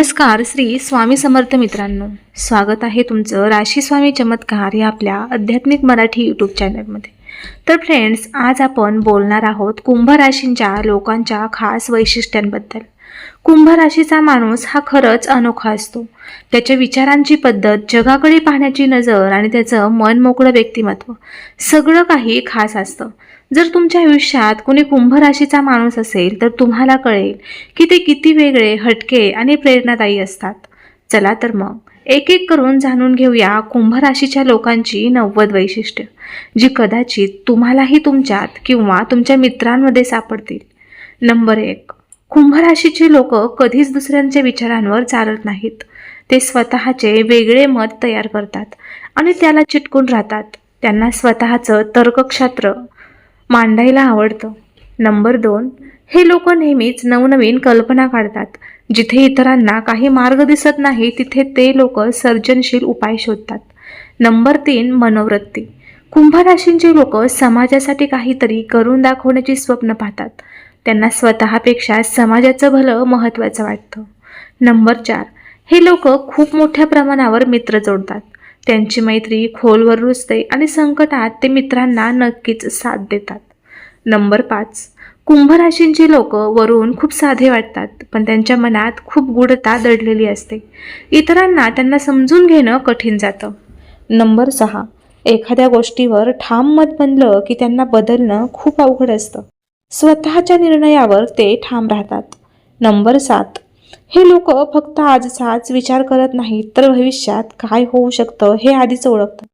नमस्कार श्री स्वामी समर्थ मित्रांनो. स्वागत आहे तुमचं राशी स्वामी चमत्कार या आपल्या आध्यात्मिक मराठी यूट्यूब चॅनलमध्ये तर फ्रेंड्स आज आपण बोलणार आहोत कुंभ राशींच्या लोकांच्या खास वैशिष्ट्यांबद्दल. कुंभ राशीचा माणूस हा खरंच अनोखा असतो. त्याच्या विचारांची पद्धत जगाकडे पाहण्याची नजर आणि त्याचं मन मोकळं व्यक्तिमत्व सगळं काही खास असतं. जर तुमच्या आयुष्यात कोणी कुंभ राशीचा माणूस असेल तर तुम्हाला कळेल की ते किती वेगळे हटके आणि प्रेरणादायी असतात. चला तर मग एक एक करून जाणून घेऊया कुंभ राशीच्या लोकांची नव्वद वैशिष्ट्य जी कदाचित तुम्हालाही तुमच्यात किंवा तुमच्या मित्रांमध्ये सापडतील. नंबर एक कुंभ राशीचे लोक कधीच दुसऱ्यांच्या विचारांवर चालत नाहीत. ते स्वतःचे वेगळे मत तयार करतात आणि त्याला चिटकून राहतात. त्यांना स्वतःचं तर्कक्षेत्र मांडायला आवडतं. नंबर दोन हे लोक नेहमीच नवनवीन कल्पना काढतात. जिथे इतरांना काही मार्ग दिसत नाही तिथे ते लोक सर्जनशील उपाय शोधतात. नंबर तीन मनोवृत्ती. कुंभ राशींचे लोक समाजासाठी काहीतरी करून दाखवण्याची स्वप्न पाहतात. त्यांना स्वतःपेक्षा समाजाचं भलं महत्त्वाचं वाटतं. नंबर चार हे लोक खूप मोठ्या प्रमाणावर मित्र जोडतात. त्यांची मैत्री खोलवर रुजते आणि संकटात ते मित्रांना नक्कीच साथ देतात. नंबर पाच. कुंभ राशींची लोक वरून खूप साधे वाटतात पण त्यांच्या मनात खूप गूढता दडलेली असते. इतरांना त्यांना समजून घेणं कठीण जातं. नंबर सहा. एखाद्या गोष्टीवर ठाम मत बनलं की त्यांना बदलणं खूप अवघड असतं. स्वतःच्या निर्णयावर ते ठाम राहतात. नंबर सात. हे लोक फक्त आजचाच विचार करत नाहीत तर भविष्यात काय होऊ शकतं हे आधीच ओळखतात.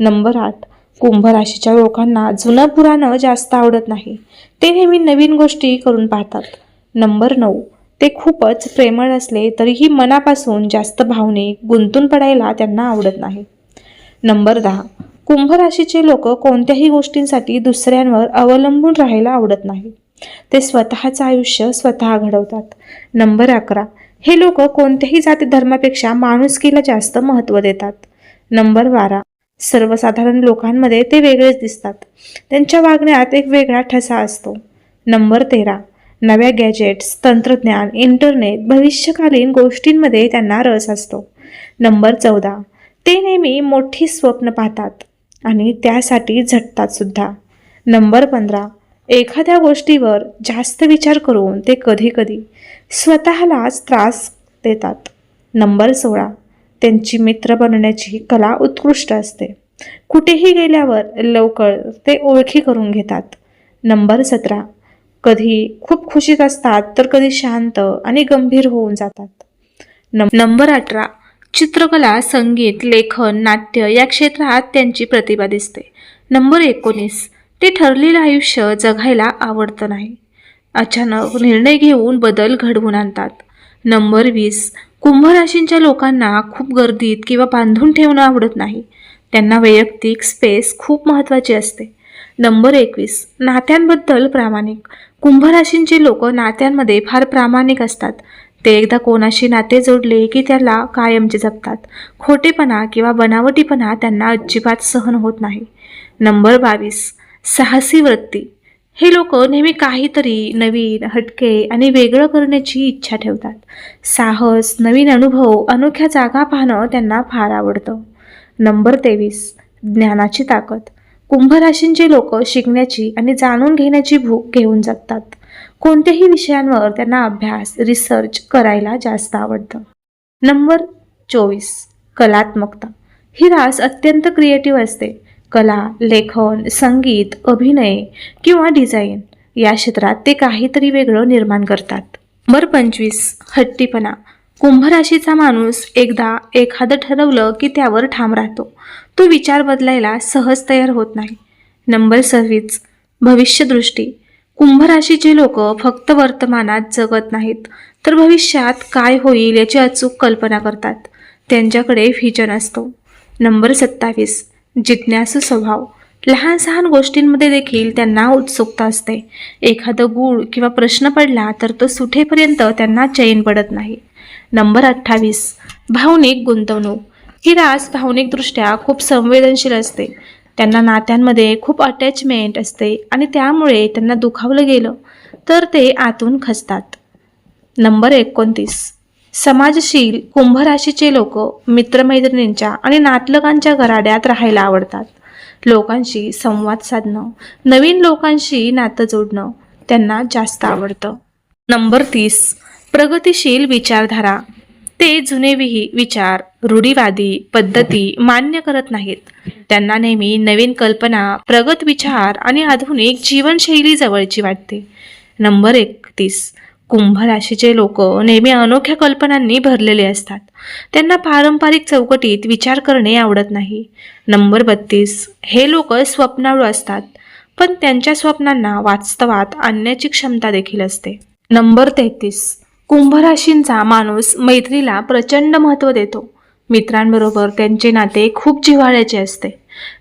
नंबर आठ कुंभ राशीच्या लोकांना जुनं पुराणं जास्त आवडत नाही. ते नेहमी नवीन गोष्टी करून पाहतात. नंबर नऊ ते खूपच प्रेमळ असले तरीही मनापासून जास्त भावने गुंतून पडायला त्यांना आवडत नाही. नंबर दहा कुंभ राशीचे लोक कोणत्याही गोष्टींसाठी दुसऱ्यांवर अवलंबून राहायला आवडत नाही. ते स्वतःचं आयुष्य स्वतः घडवतात. नंबर अकरा. हे लोक कोणत्याही जाती धर्मापेक्षा माणुसकीला जास्त महत्त्व देतात. नंबर बारा. सर्वसाधारण लोकांमध्ये ते वेगळेच दिसतात. त्यांच्या वागण्यात एक वेगळा ठसा असतो. नंबर तेरा. नव्या गॅजेट्स तंत्रज्ञान इंटरनेट भविष्यकालीन गोष्टींमध्ये त्यांना रस असतो. नंबर चौदा. ते नेहमी मोठी स्वप्न पाहतात आणि त्यासाठी झटतात सुद्धा. नंबर पंधरा. एखाद्या गोष्टीवर जास्त विचार करून ते कधीकधी स्वतःलाच त्रास देतात. नंबर सोळा. त्यांची मित्र बनण्याची कला उत्कृष्ट असते. कुठेही गेल्यावर लवकर ते ओळखी करून घेतात. नंबर सतरा. कधी खूप खुशीत असतात तर कधी शांत आणि गंभीर होऊन जातात. नं नंबर अठरा. चित्रकला संगीत लेखन नाट्य या क्षेत्रात त्यांची प्रतिभा दिसते. नंबर एकोणीस. ते ठरलेलं आयुष्य जगायला आवडतं नाही. अचानक निर्णय घेऊन बदल घडवून आणतात. नंबर वीस. कुंभ राशींच्या लोकांना खूप गर्दीत किंवा बांधून ठेवणं आवडत नाही. त्यांना वैयक्तिक स्पेस खूप महत्त्वाची असते. नंबर एकवीस. नात्यांबद्दल प्रामाणिक. कुंभ राशींचे लोक नात्यांमध्ये फार प्रामाणिक असतात. ते एकदा कोणाशी नाते जोडले की त्याला कायमचे जपतात. खोटेपणा किंवा बनावटीपणा त्यांना अजिबात सहन होत नाही. नंबर बावीस. साहसी वृत्ती. हे लोक नेहमी काहीतरी नवीन हटके आणि वेगळं करण्याची इच्छा ठेवतात. साहस नवीन अनुभव अनोख्या जागा पाहणं त्यांना फार आवडतं. नंबर तेवीस ज्ञानाची ताकद. कुंभ राशींचे लोक शिकण्याची आणि जाणून घेण्याची भूक घेऊन जगतात. कोणत्याही विषयांवर त्यांना अभ्यास रिसर्च करायला जास्त आवडतं. नंबर चोवीस कलात्मकता. ही रास अत्यंत क्रिएटिव्ह असते. कला लेखन संगीत अभिनय किंवा डिझाईन या क्षेत्रात ते काहीतरी वेगळं निर्माण करतात. नंबर पंचवीस हट्टीपणा. कुंभ राशीचा माणूस एकदा एखादं ठरवलं की त्यावर ठाम राहतो. तो विचार बदलायला सहज तयार होत नाही. नंबर सव्वीस भविष्यदृष्टी. कुंभ राशीचे लोक फक्त वर्तमानात जगत नाहीत तर भविष्यात काय होईल याची अचूक कल्पना करतात. त्यांच्याकडे व्हिजन असतो. नंबर सत्तावीस जिज्ञासू स्वभाव. लहान सहान गोष्टींमध्ये देखील त्यांना उत्सुकता असते. एखादं गूढ किंवा प्रश्न पडला तर तो सुटेपर्यंत त्यांना चैन पडत नाही. नंबर अठ्ठावीस. भावनिक गुंतवणूक. ही रास भावनिकदृष्ट्या खूप संवेदनशील असते. त्यांना नात्यांमध्ये खूप अटॅचमेंट असते आणि त्यामुळे त्यांना दुखावलं गेलं तर ते आतून खचतात नंबर एकोणतीस. समाजशील कुंभराशीचे लोक मित्रमैत्रिणींच्या आणि नातलगांच्या घराड्यात राहायला आवडतात. लोकांशी संवाद साधणं नवीन लोकांशी नातं जोडणं त्यांना जास्त आवडतं. नंबर तीस प्रगतिशील विचारधारा. ते जुने विही विचार रूढीवादी पद्धती मान्य करत नाहीत. त्यांना नेहमी नवीन कल्पना प्रगत विचार आणि आधुनिक जीवनशैली जवळची वाटते. नंबर एकतीस कुंभ राशीचे लोक नेहमी अनोख्या कल्पनांनी भरलेले असतात. त्यांना पारंपरिक चौकटीत विचार करणे आवडत नाही. नंबर बत्तीस हे लोक स्वप्नाळू असतात पण त्यांच्या स्वप्नांना वास्तवात आणण्याची क्षमता देखील असते. नंबर तेहतीस कुंभ राशींचा माणूस मैत्रीला प्रचंड महत्त्व देतो. मित्रांबरोबर त्यांचे नाते खूप जिव्हाळ्याचे असते.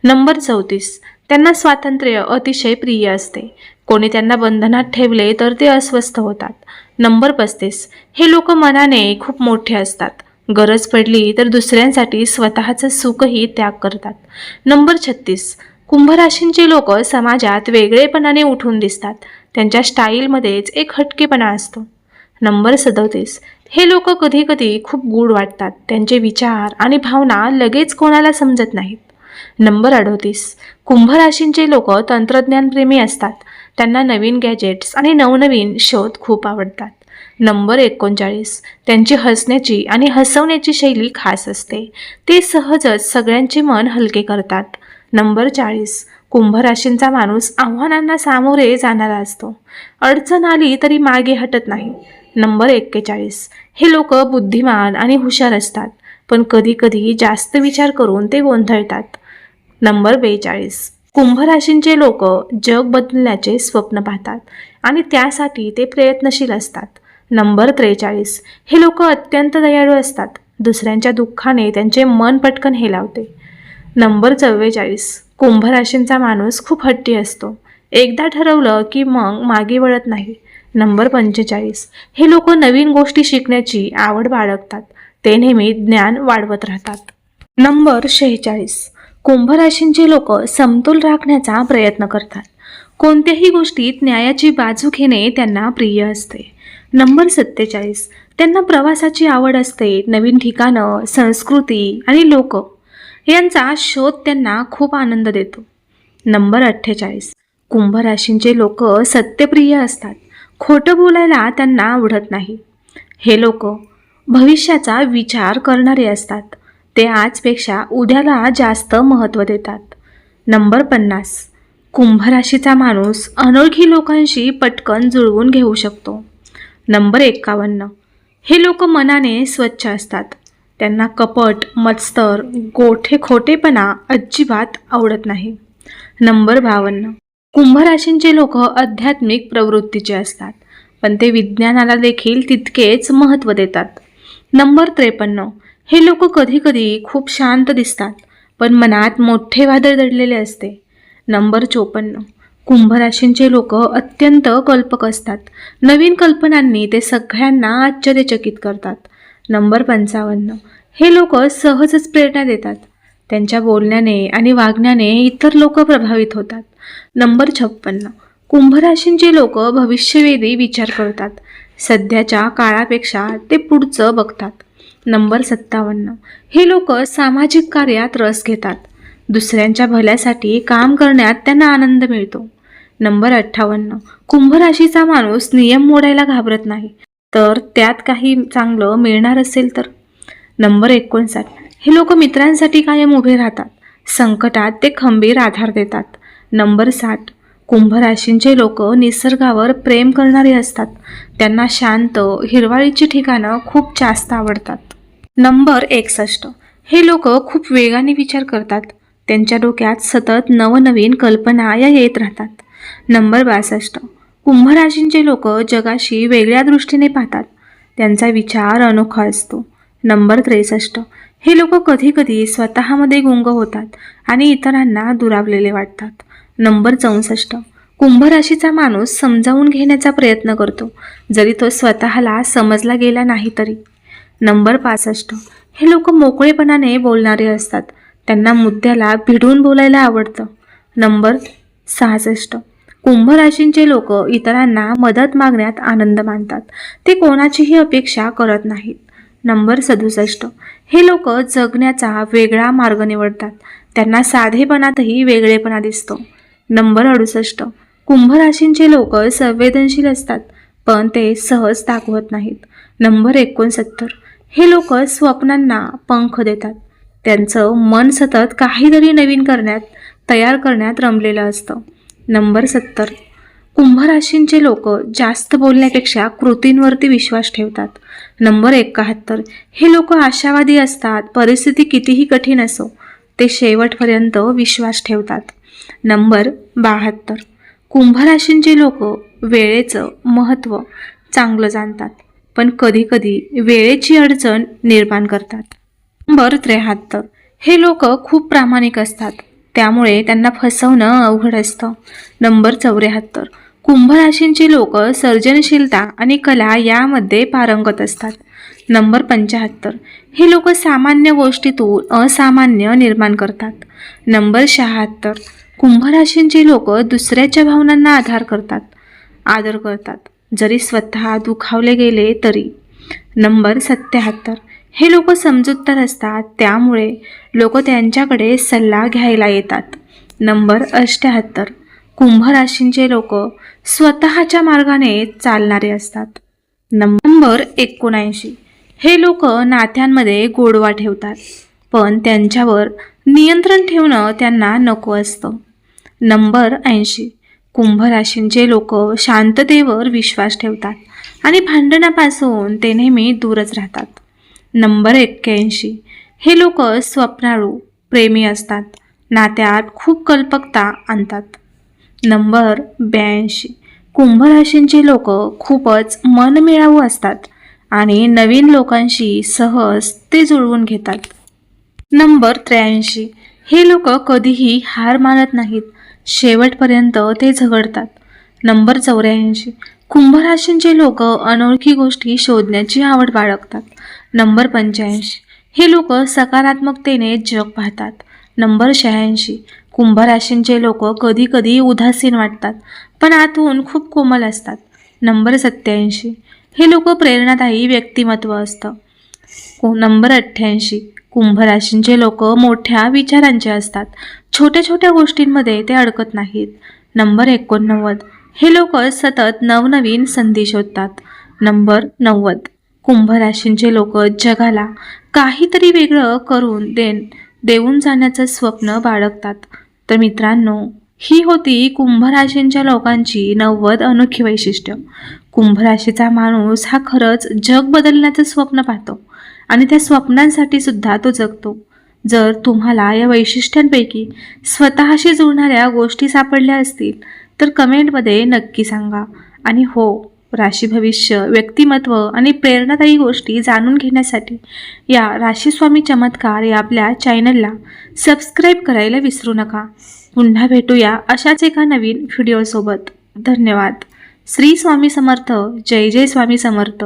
नंबर चौतीस त्यांना स्वातंत्र्य अतिशय प्रिय असते. कोणी त्यांना बंधनात ठेवले तर ते अस्वस्थ होतात. नंबर पस्तीस. हे लोक मनाने खूप मोठे असतात. गरज पडली तर दुसऱ्यांसाठी स्वतःचं सुखही त्याग करतात. नंबर छत्तीस. कुंभराशींचे लोक समाजात वेगळेपणाने उठून दिसतात. त्यांच्या स्टाईलमध्येच एक हटकेपणा असतो. नंबर सदोतीस. हे लोक कधी कधी खूप गूढ वाटतात. त्यांचे विचार आणि भावना लगेच कोणाला समजत नाहीत. नंबर अडोतीस. कुंभराशींचे लोक तंत्रज्ञानप्रेमी असतात. त्यांना नवीन गॅजेट्स आणि नवनवीन शोध खूप आवडतात. नंबर एकोणचाळीस. त्यांची हसण्याची आणि हसवण्याची शैली खास असते. ते सहजच सगळ्यांचे मन हलके करतात. नंबर चाळीस. कुंभराशींचा माणूस आव्हानांना सामोरे जाणारा असतो. अडचण आली तरी मागे हटत नाही. नंबर एक्केचाळीस. हे लोक बुद्धिमान आणि हुशार असतात पण कधीकधी जास्त विचार करून ते गोंधळतात. नंबर बेचाळीस. कुंभराशींचे लोक जग बदलण्याचे स्वप्न पाहतात आणि त्यासाठी ते प्रयत्नशील असतात. नंबर त्रेचाळीस. हे लोक अत्यंत दयाळू असतात. दुसऱ्यांच्या दुःखाने त्यांचे मन पटकन हेलावते नंबर चव्वेचाळीस. कुंभराशींचा माणूस खूप हट्टी असतो. एकदा ठरवलं की मग मागे वळत नाही. नंबर पंचेचाळीस. हे लोक नवीन गोष्टी शिकण्याची आवड बाळगतात. ते नेहमी ज्ञान वाढवत राहतात. नंबर शेहेचाळीस. कुंभ राशींचे लोक समतोल राखण्याचा प्रयत्न करतात. कोणत्याही गोष्टीत न्यायाची बाजू घेणे त्यांना प्रिय असते. नंबर सत्तेचाळीस. त्यांना प्रवासाची आवड असते नवीन ठिकाणं संस्कृती आणि लोक. यांचा शोध त्यांना खूप आनंद देतो. नंबर अठ्ठेचाळीस. कुंभ राशींचे लोक सत्यप्रिय असतात. खोटं बोलायला त्यांना आवडत नाही. हे लोक भविष्याचा विचार करणारे असतात. ते आजपेक्षा उद्याला जास्त महत्त्व देतात. नंबर पन्नास. कुंभ राशीचा माणूस अनोळखी लोकांशी पटकन जुळवून घेऊ शकतो. नंबर एक्कावन्न हे लोक मनाने स्वच्छ असतात. त्यांना कपट मत्स्तर गोठे खोटेपणा अजिबात आवडत नाही. नंबर बावन्न. कुंभ राशींचे लोक आध्यात्मिक प्रवृत्तीचे असतात पण ते विज्ञानाला देखील तितकेच महत्त्व देतात. नंबर त्रेपन्न. हे लोक कधीकधी खूप शांत दिसतात पण मनात मोठे वादळ दडलेले असते. नंबर चोपन्न. कुंभराशींचे लोक अत्यंत कल्पक असतात. नवीन कल्पनांनी ते सगळ्यांना आश्चर्यचकित करतात. नंबर पंचावन्न. हे लोक सहजच प्रेरणा देतात. त्यांच्या बोलण्याने आणि वागण्याने इतर लोक प्रभावित होतात. नंबर छप्पन्न. कुंभराशींचे लोक भविष्यवेधी विचार करतात. सध्याच्या काळापेक्षा ते पुढचं बघतात. नंबर सत्तावन्न. हे लोक सामाजिक कार्यात रस घेतात. दुसऱ्यांच्या भल्यासाठी काम करण्यात त्यांना आनंद मिळतो. नंबर अठ्ठावन्न. कुंभ राशीचा माणूस नियम मोडायला घाबरत नाही. तर त्यात काही चांगलं मिळणार असेल तर? नंबर एकोणसाठ. हे लोक मित्रांसाठी कायम उभे राहतात. संकटात ते खंबीर आधार देतात. नंबर साठ. कुंभ राशींचे लोक निसर्गावर प्रेम करणारे असतात. त्यांना शांत हिरवाळीची ठिकाणं खूप जास्त आवडतात. नंबर एकसष्ट. हे लोक खूप वेगाने विचार करतात. त्यांच्या डोक्यात सतत नवनवीन कल्पना या येत राहतात. नंबर बासष्ट. कुंभराशींचे लोक जगाशी वेगळ्या दृष्टीने पाहतात. त्यांचा विचार अनोखा असतो. नंबर त्रेसष्ट. हे लोक कधीकधी स्वतःमध्ये गुंग होतात आणि इतरांना दुरावलेले वाटतात. नंबर चौसष्ट. कुंभराशीचा माणूस समजावून घेण्याचा प्रयत्न करतो. जरी तो स्वतःला समजला गेला नाही तरी. नंबर पासष्ट. हे लोक मोकळेपणाने बोलणारे असतात. त्यांना मुद्द्याला भिडून बोलायला आवडतं. नंबर सहासष्ट. कुंभ राशींचे लोक इतरांना मदत मागण्यात आनंद मानतात. ते कोणाचीही अपेक्षा करत नाहीत. नंबर सदुसष्ट. हे लोक जगण्याचा वेगळा मार्ग निवडतात. त्यांना साधेपणातही वेगळेपणा दिसतो. नंबर अडुसष्ट. कुंभ राशींचे लोक संवेदनशील असतात पण ते सहज दाखवत नाहीत. नंबर एकोणसत्तर. हे लोक स्वप्नांना पंख देतात. त्यांचं मन सतत काहीतरी नवीन करण्यात तयार करण्यात रमलेलं असतं. नंबर सत्तर. कुंभ राशींचे लोक जास्त बोलण्यापेक्षा कृतींवरती विश्वास ठेवतात. नंबर एकाहत्तर. हे लोक आशावादी असतात परिस्थिती कितीही कठीण असो ते शेवटपर्यंत विश्वास ठेवतात. नंबर बहात्तर. कुंभ राशींचे लोक वेळेचं महत्त्व चांगलं जाणतात. पण कधीकधी वेळेची अडचण निर्माण करतात. नंबर त्र्याहत्तर. हे लोक खूप प्रामाणिक असतात. त्यामुळे त्यांना फसवणं अवघड असतं. नंबर चौऱ्याहत्तर. कुंभ राशींची लोक सर्जनशीलता आणि कला यामध्ये पारंगत असतात. नंबर पंच्याहत्तर हे लोक सामान्य गोष्टीतून असामान्य निर्माण करतात. नंबर शहात्तर. कुंभ राशींची लोक दुसऱ्याच्या भावनांना आधार करतात. आदर करतात. जरी स्वतः दुखावले गेले तरी. नंबर सत्याहत्तर. हे लोक समजूतदार असतात त्यामुळे लोक त्यांच्याकडे सल्ला घ्यायला येतात. नंबर अष्ट्याहत्तर. कुंभ राशींचे लोक स्वतःच्या मार्गाने चालणारे असतात. नंबर एकोणऐंशी. हे लोक नात्यांमध्ये गोडवा ठेवतात पण त्यांच्यावर नियंत्रण ठेवणं त्यांना नको असतं. नंबर ऐंशी. कुंभ राशींचे लोक शांततेवर विश्वास ठेवतात आणि भांडणापासून ते नेहमी दूरच राहतात. नंबर एक्क्याऐंशी. हे लोक स्वप्नाळू प्रेमी असतात. नात्यात खूप कल्पकता आणतात. नंबर ब्याऐंशी. कुंभ राशींचे लोक खूपच मनमिळावू असतात आणि नवीन लोकांशी सहज ते जुळवून घेतात. नंबर त्र्याऐंशी. हे लोक कधीही हार मानत नाहीत. शेवटपर्यंत ते झगडतात. नंबर चौऱ्याऐंशी. कुंभ राशींचे लोक अनोळखी गोष्टी शोधण्याची आवड बाळगतात. नंबर पंच्याऐंशी. हे लोक सकारात्मकतेने जग पाहतात. नंबर शहाऐंशी. कुंभ राशींचे लोक कधी कधी उदासीन वाटतात पण आतून खूप कोमल असतात. नंबर सत्याऐंशी हे लोक प्रेरणादायी व्यक्तिमत्व असतं. नंबर अठ्ठ्याऐंशी. कुंभराशींचे लोक मोठ्या विचारांचे असतात छोट्या छोट्या गोष्टींमध्ये ते अडकत नाहीत. नंबर एकोणनव्वद. हे लोक सतत नवनवीन संधी शोधतात. नंबर नव्वद. कुंभ राशींचे लोक जगाला काहीतरी वेगळं करून देन देऊन जाण्याचं स्वप्न बाळगतात. तर मित्रांनो ही होती कुंभ राशींच्या लोकांची नव्वद अनोखी वैशिष्ट्य. कुंभ राशीचा माणूस हा खरंच जग बदलण्याचं स्वप्न पाहतो आणि त्या स्वप्नांसाठी सुद्धा तो जगतो. जर तुम्हाला या वैशिष्ट्यांपैकी स्वतःशी जुळणाऱ्या गोष्टी सापडल्या असतील तर कमेंटमध्ये नक्की सांगा. आणि हो राशी भविष्य व्यक्तिमत्व आणि प्रेरणादायी गोष्टी जाणून घेण्यासाठी या राशीस्वामी चमत्कार या आपल्या चॅनलला सबस्क्राईब करायला विसरू नका. पुन्हा भेटूया अशाच एका नवीन व्हिडिओसोबत. धन्यवाद. श्री स्वामी समर्थ. जय जय स्वामी समर्थ.